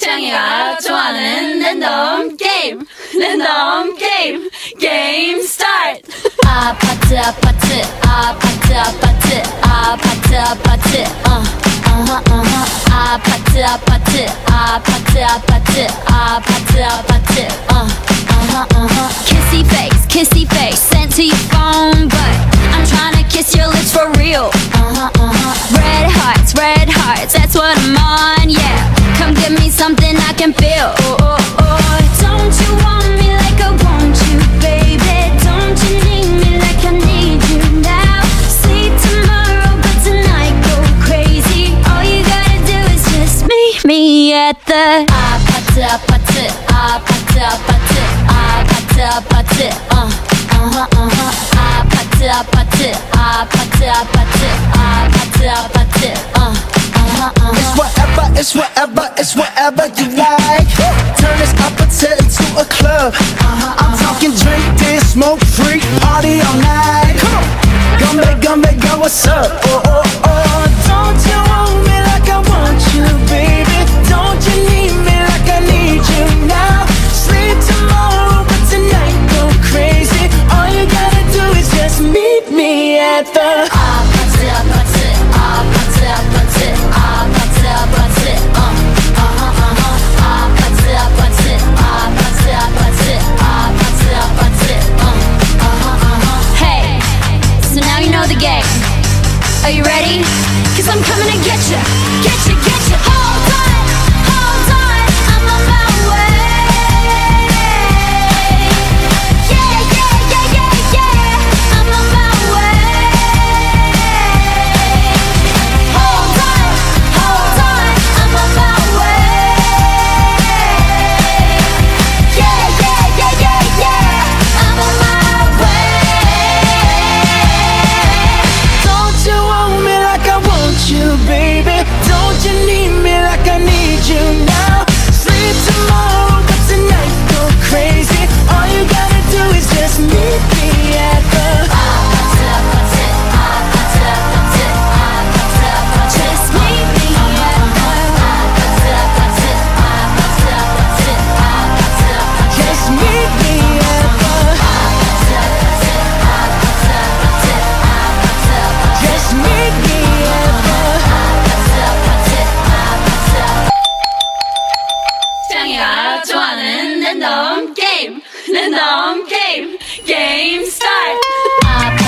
태양이가 좋아하는 랜덤 게임 랜덤 게임 게임 스타트 아파트 아파트 아파트 아파트 아파트 아파트 어 어허 어허 아파트 아파트 아파트 아파트 아파트 아파트 어 어허 어허 kissy face kissy face sent to you yeter It's whatever it's whatever it's whatever you like. Turn this appetite into a club. I'm talking drink this smoke free party all night. Come on. Gumbe gumbe go what's up? Oh oh sektör Are you ready? Cause I'm coming to get ya um, game, the um, game, game start.